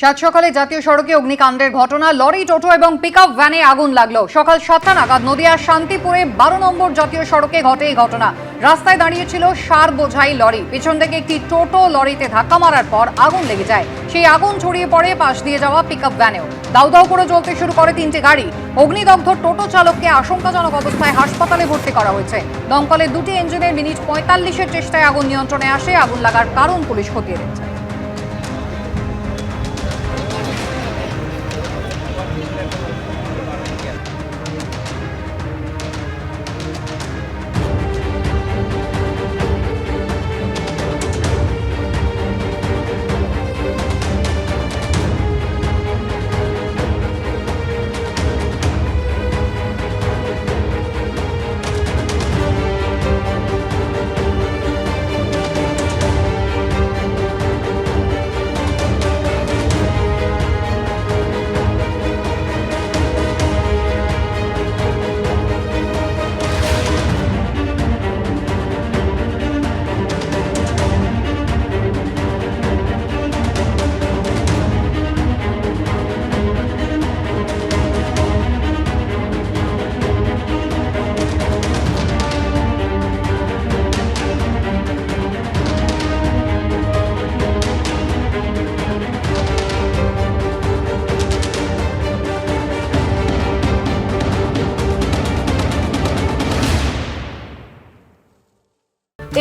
সাত সকালে জাতীয় সড়কে অগ্নিকাণ্ডের ঘটনা, লরি, টোটো এবং পিকআপ ভ্যানে আগুন লাগল। সকাল সাতটা নাগাদ নদিয়ার শান্তিপুরে বারো নম্বর জাতীয় সড়কে ঘটে এই ঘটনা। রাস্তায় দাঁড়িয়েছিল সার বোঝাই লরি। পিছন থেকে একটি টোটো লরিতে ধাক্কা মারার পর আগুন লেগে যায়। সেই আগুন ছড়িয়ে পড়ে পাশ দিয়ে যাওয়া পিকআপ ভ্যানেও দাউ দাউ করে চলতে শুরু করে তিনটি গাড়ি। অগ্নিদগ্ধ টোটো চালককে আশঙ্কাজনক অবস্থায় হাসপাতালে ভর্তি করা হয়েছে। দমকলের দুটি ইঞ্জিনের মিনিট পঁয়তাল্লিশের চেষ্টায় আগুন নিয়ন্ত্রণে আসে। আগুন লাগার কারণ পুলিশ খতিয়ে দেখছে। Thank you.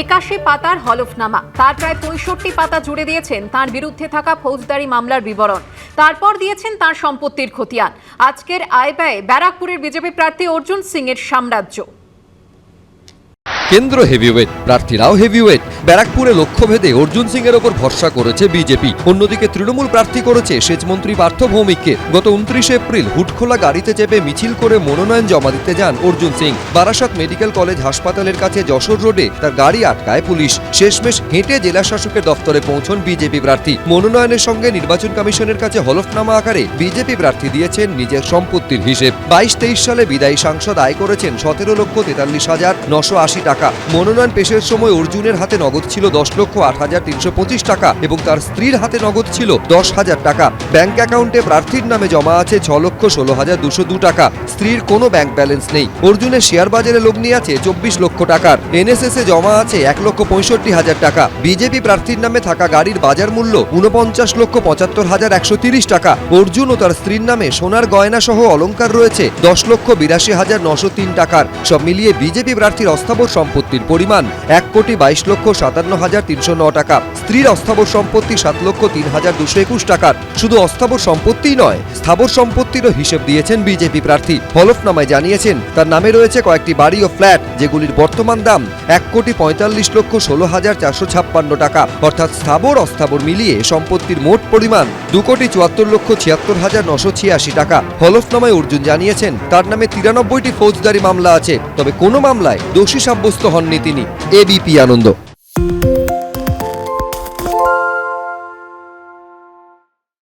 একাশি পাতার হলফনামা। তার প্রায় পঁয়ষট্টি পাতা জুড়ে দিয়েছেন তার বিরুদ্ধে থাকা ফৌজদারি মামলার বিবরণ। তারপর দিয়েছেন তার সম্পত্তির খতিয়ান। আজকের আয় ব্যয় ব্যারাকপুরের বিজেপি প্রার্থী অর্জুন সিং এর সাম্রাজ্য। কেন্দ্র হেভিওয়েট প্রার্থীরাও হেভিওয়েট ব্যারাকপুরে লক্ষ্যভেদে অর্জুন সিং এর ওপর ভরসা করেছে বিজেপি। অন্যদিকে তৃণমূল প্রার্থী করেছে সেচমন্ত্রী পার্থ ভৌমিককে। গত উনত্রিশে এপ্রিল হুটখোলা গাড়িতে চেপে মিছিল করে মনোনয়ন জমা দিতে যান অর্জুন সিং। বারাসাত মেডিকেল কলেজ হাসপাতালের কাছে যশোর রোডে তার গাড়ি আটকায় পুলিশ। শেষমেশ হেঁটে জেলা শাসকের দফতরে পৌঁছন বিজেপি প্রার্থী। মনোনয়নের সঙ্গে নির্বাচন কমিশনের কাছে হলফনামা আকারে বিজেপি প্রার্থী দিয়েছেন নিজের সম্পত্তির হিসেব। বাইশ তেইশ সালে বিদায়ী সাংসদ আয় করেছেন সতেরো লক্ষ তেতাল্লিশ হাজার নশো আশি টাকা। মনোনয়ন পেশের সময় অর্জুনের হাতে নগদ ছিল দশ লক্ষ আট হাজার তিনশো পঁচিশ টাকা এবং তার স্ত্রীর হাতে নগদ ছিল দশ হাজার টাকা। ব্যাংক অ্যাকাউন্টে প্রার্থীর নামে জমা আছে ছ লক্ষ ষোলো হাজার দুশো দু টাকা। স্ত্রীর কোনো ব্যাংক ব্যালেন্স নেই। অর্জুনের শেয়ার বাজারে লগ্নি আছে চব্বিশ লক্ষ টাকার। এনএসএস জমা আছে এক লক্ষ পঁয়ষট্টি হাজার টাকা। বিজেপি প্রার্থীর নামে থাকা গাড়ির বাজার মূল্য ঊনপঞ্চাশ লক্ষ পঁচাত্তর হাজার একশো তিরিশ টাকা। অর্জুন ও তার স্ত্রীর নামে সোনার গয়না সহ অলংকার রয়েছে দশ লক্ষ বিরাশি হাজার নশো তিন টাকার। সব মিলিয়ে বিজেপি প্রার্থীর অস্থাবর সম্পত্তির পরিমাণ এক কোটি বাইশ লক্ষ সাতান্ন হাজার তিনশো ন টাকা। স্ত্রীর অস্থাবর সম্পত্তি সাত লক্ষ তিন হাজার দুশো একুশ টাকার। শুধু অস্থাবর সম্পত্তিই নয়, স্থাবর সম্পত্তিরও হিসেব দিয়েছেন বিজেপি প্রার্থী। হলফনামায় জানিয়েছেন, তার নামে রয়েছে কয়েকটি বাড়ি ও ফ্ল্যাট, যেগুলির বর্তমান দাম এক কোটি পঁয়তাল্লিশ লক্ষ ষোলো হাজার চারশো ছাপ্পান্ন টাকা। অর্থাৎ স্থাবর অস্থাবর মিলিয়ে সম্পত্তির মোট পরিমাণ দু কোটি চুয়াত্তর লক্ষ ছিয়াত্তর হাজার নশো ছিয়াশি টাকা। হলফনামায় অর্জুন জানিয়েছেন, তার নামে তিরানব্বইটি ফৌজদারি মামলা আছে, তবে কোনো মামলায় দোষী সাব্যস্ত হননি তিনি। এবিপি আনন্দ।